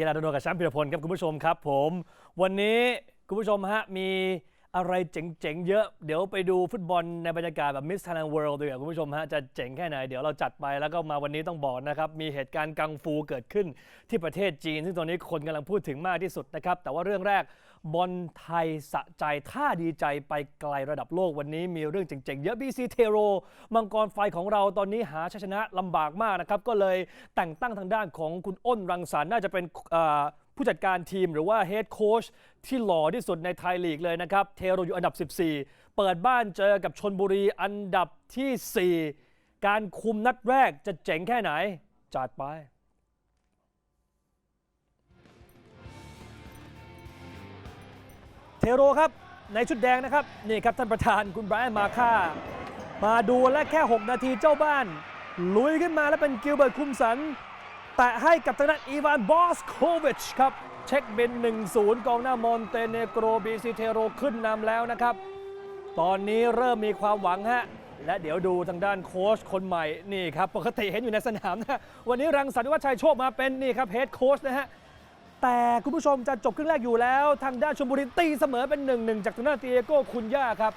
กีฬาโดนกับแชมป์พิรพลครับคุณผู้ชมครับผม วันนี้คุณผู้ชมฮะมี อะไรเจ๋งๆ เยอะ เดี๋ยวไปดูฟุตบอลในบรรยากาศแบบมิส s ท h a i l a n d World ด้วยคุณผู้ชมฮะ จะเจ๋งแค่ไหน เดี๋ยวเราจัดไปแล้วก็มาวันนี้ต้องบอกนะครับ มีเหตุการณ์กังฟูเกิดขึ้นที่ประเทศจีน ซึ่งตอนนี้คนกำลังพูดถึงมากที่สุดนะครับ แต่ว่าเรื่องแรกบอลไทยสะใจท่าดีใจไปไกลระดับโลกวันนี้มีเรื่องเจ๋งๆ เยอะ BC เทโรมังกรไฟของเราตอนนี้หาชัยชนะลำบากมากนะครับก็เลยแต่งตั้งทางด้านของคุณอ้นรังสรรค์น่าจะเป็น ผู้จัดการทีมหรือว่าเฮดโค้ชที่หล่อที่สุดในไทยลีกเลยนะครับ เทโรอยู่อันดับ 14 เปิดบ้านเจอกับชนบุรีอันดับทีสี่ 4 การคุมนัดแรกจะเจ๋งแค่ไหน จัดไปเทโรครับในชุดแดงนะครับนี่ครับท่านประธานคุณไบรอันมาค่า มาดูและแค่ 6 นาทีเจ้าบ้าน ลุยขึ้นมาแล้วเป็นกิลเบิร์ตคุมสัน แตะให้กับทางด้านอีวานบอสโควิชครับ เช็คบิน1-0 กองหน้ามอนเตเนโกรบีซีเทโรขึ้นนำแล้วนะครับ ตอนนี้เริ่มมีความหวังฮะและเดี๋ยวดูทางด้านโค้ชคนใหม่นี่ครับปกติเห็นอยู่ในสนามนะวันนี้รังสรรค์วัชชัยโชคมาเป็นนี่ครับเฮดโค้ชนะฮะแต่คุณผู้ชมจะจบครึ่งแรกอยู่แล้ว ทางด้านชลบุรีตีเสมอเป็น1นหนึ่งจากทางด้านเตียโก้คุณย่าครับ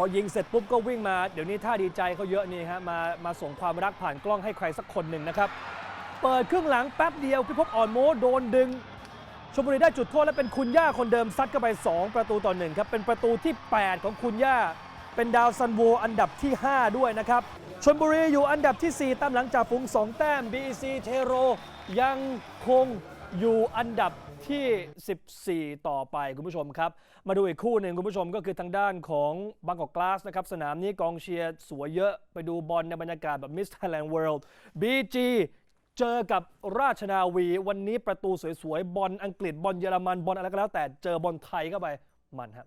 พอยิงเสร็จปุ๊บก็วิ่งมา เดี๋ยวนี้ท่าดีใจเขาเยอะนี่ฮะมามาส่งความรักผ่านกล้องให้ใครสักคนหนึ่งนะครับ เปิดครึ่งหลังแป๊บเดียวพิภพอ่อนโมโดนดึงชลบุรีได้จุดโทษและเป็นคุณย่าคนเดิมซัดเข้าไป 2 ประตูต่อหนึ่งครับ เป็นประตูที่ 8 ของคุณย่า เป็นดาวซันโวอันดับที่ 5 ด้วยนะครับชลบุรีอยู่อันดับที่ 4 ตามหลังจากฝูง 2 แต้ม BEC เทโรยังคงอยู่อันดับ ที่ 14 ต่อไปคุณผู้ชมครับ มาดูอีกคู่หนึ่งคุณผู้ชมก็คือทางด้านของบางกอกกลาสนะครับ สนามนี้กองเชียร์สวยเยอะไปดูบอลในบรรยากาศแบบมิสไทแลนด์เวิลด์บีจีเจอกับราชนาวีวันนี้ประตูสวยๆ บอลอังกฤษบอลเยอรมันบอลอะไรก็แล้วแต่เจอบอลไทยเข้าไปมันครับ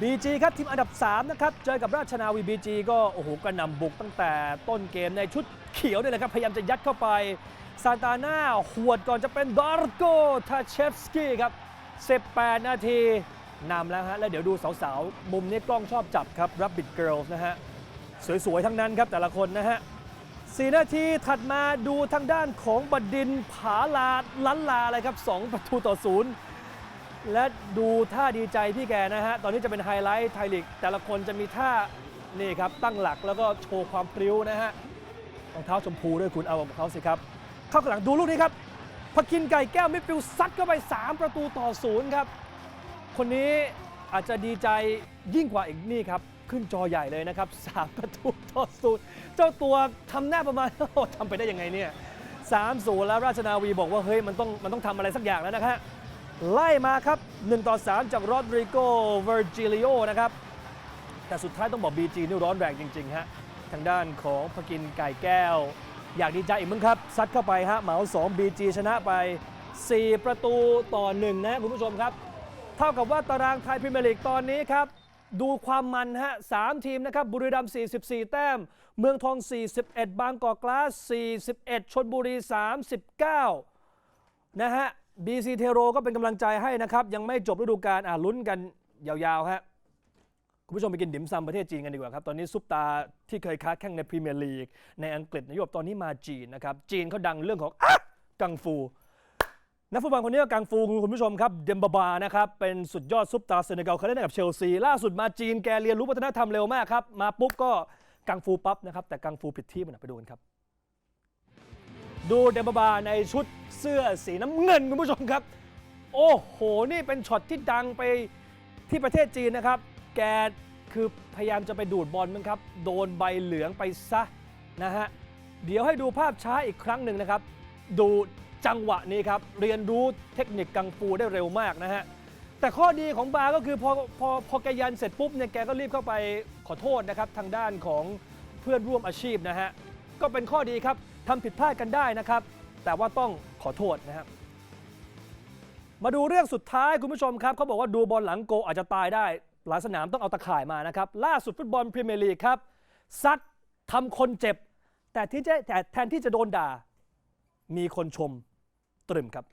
BG ครับทีมอันดับ 3 นะครับ เจอกับราชนาวี BG ก็ โอ้โหกระหน่ำบุกตั้งแต่ต้นเกมในชุดเขียวเนี่ยนะครับ พยายามจะยัดเข้าไปซานตาน่าหวดก่อนจะเป็นดอร์โกทาเชฟสกี้ครับ 18 นาทีนำแล้วฮะ แล้วเดี๋ยวดูสาวๆ มุมนี้กล้องชอบจับครับ Rabbit Girls นะฮะ สวยๆ ทั้งนั้นครับแต่ละคนนะฮะ4นาทีถัดมาดูทางด้านของบดินผาลาลันลาเลยครับ 2 ประตูต่อศูนย์ และดูท่าดีใจพี่แกนะฮะ ตอนนี้จะเป็นไฮไลท์ไทยลีกแต่ละคนจะมีท่านี่ครับ ตั้งหลักแล้วก็โชว์ความพริ้วนะฮะรองเท้าชมพูด้วยคุณเอาของเขาสิครับ เข้าข้างหลังดูลูกนี้ครับพกินไก่แก้วมิดฟิลซัดเข้าไป 3 ประตูต่อศูนย์ครับ คนนี้อาจจะดีใจยิ่งกว่าอีกนี่ครับ ขึ้นจอใหญ่เลยนะครับ 3 ประตูต่อศูนย์เจ้าตัวทำหน้าประมาณโอ้ทำไปได้ยังไงเนี่ย3 0แล้วราชนาวีบอกว่าเฮ้ยมันต้องมันต้องทำอะไรสักอย่างแล้วนะฮะ ไล่มาครับ 1 ต่อ 3 จากโรดริโกเวอร์จิลิโอนะครับ แต่สุดท้ายต้องบอก BG นี่ร้อนแรงจริง ๆ ฮะ ทางด้านของพกินไก่แก้ว อยากดีใจอีกมั้งครับ ซัดเข้าไปฮะ เหมา 2 BG ชนะไป 4 ประตูต่อ 1 นะคุณผู้ชมครับ เท่ากับว่าตารางไทยพรีเมียร์ลีกตอนนี้ครับดูความมันฮะสามทีมนะครับ บุรีรัมย์44 แต้ม เมืองทอง 41 บางกอกกลาส 41 ชนบุรี 39 นะฮะ BC เทโรก็เป็นกำลังใจให้นะครับ ยังไม่จบฤดูกาลอะลุ้นกันยาวๆฮะคุณผู้ชมไปกินดิมซำประเทศจีนกันดีกว่าครับ ตอนนี้ซุปตาที่เคยค้าแข่งในพรีเมียร์ลีก ในอังกฤษในยุโรปตอนนี้มาจีนนะครับ จีนเขาดังเรื่องของอะกังฟู นักฟุตบอลคนนี้ก็กังฟูคุณผู้ชมครับเดมบาบานะครับ เป็นสุดยอดซุปตาเซเนกัลเคยเล่นกับเชลซี ล่าสุดมาจีนแกเรียนรู้วัฒนธรรมเร็วมากครับ มาปุ๊บก็กังฟูปั๊บนะครับแต่กังฟูผิดที่มันนะไปดูกันครับ ดูเดมบาบาในชุดเสื้อสีน้ำเงินคุณผู้ชมครับ โอ้โห นี่เป็นช็อตที่ดังไปที่ประเทศจีนนะครับ แกคือพยายามจะไปดูดบอลมั้งครับ โดนใบเหลืองไปซะนะฮะ เดี๋ยวให้ดูภาพช้าอีกครั้งหนึ่งนะครับ ดูจังหวะนี้ครับ เรียนรู้เทคนิคกังฟูได้เร็วมากนะฮะ แต่ข้อดีของบาก็คือพอพอพอแกยันเสร็จปุ๊บเนี่ยแกก็รีบเข้าไปขอโทษนะครับทางด้านของเพื่อนร่วมอาชีพนะฮะ ก็เป็นข้อดีครับ ทำผิดพลาดกันได้นะครับ แต่ว่าต้องขอโทษนะครับ มาดูเรื่องสุดท้ายคุณผู้ชมครับเขาบอกว่าดูบอลหลังโกอาจจะตายได้ หลายสนามต้องเอาตะข่ายมานะครับ ล่าสุดฟุตบอลพรีเมียร์ลีกครับซัดทำคนเจ็บ แต่ที่จะแต่แทนที่จะโดนด่า มีคนชมตรึมครับ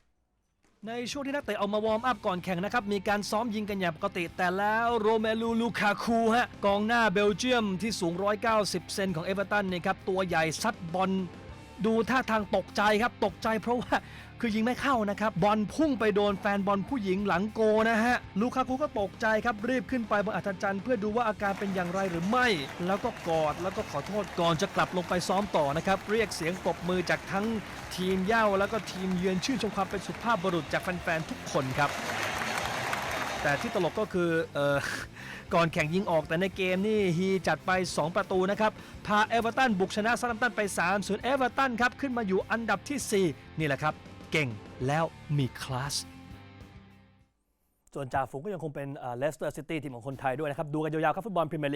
ในช่วงที่นักเตะเอามาวอร์มอัพก่อนแข่งนะครับ มีการซ้อมยิงกันอย่างปกติ แต่แล้วโรเมลูลูคาคูฮะกองหน้าเบลเยียมที่สูง 190 เซนของเอเวอร์ตันนี่ครับ ตัวใหญ่ซัดบอล ดูท่าทางตกใจครับตกใจเพราะว่าคือยิงไม่เข้านะครับ บอลพุ่งไปโดนแฟนบอลผู้หญิงหลังโกนะฮะ ลูคาคูก็ตกใจครับ รีบขึ้นไปบนอัธจันทร์เพื่อดูว่าอาการเป็นอย่างไรหรือไม่ แล้วก็กอดแล้วก็ขอโทษก่อนจะกลับลงไปซ้อมต่อนะครับ เรียกเสียงปรบมือจากทั้งทีมเย้าแล้วก็ทีมเยือนชื่นชมความเป็นสุภาพบุรุษจากแฟนๆทุกคนครับ แต่ที่ตลกก็คือเออก่อนแข่งยิงออกแต่ในเกมนี่ฮีจัดไป 2 ประตูนะครับ พาเอเวอร์ตันบุกชนะซัมตันไป3ส่วนเอเวอร์ตันครับ ขึ้นมาอยู่อันดับทีสี่ 4 นี่แหละครับ เก่งแล้วมีคลาสส่วนจ่าฝูงก็ยังคงเป็นเลสเตอร์ซิตี้ทีมของคนไทยด้วยนะครับ ดูกันยาวๆครับฟุตบอลพรีเมียร์ลีก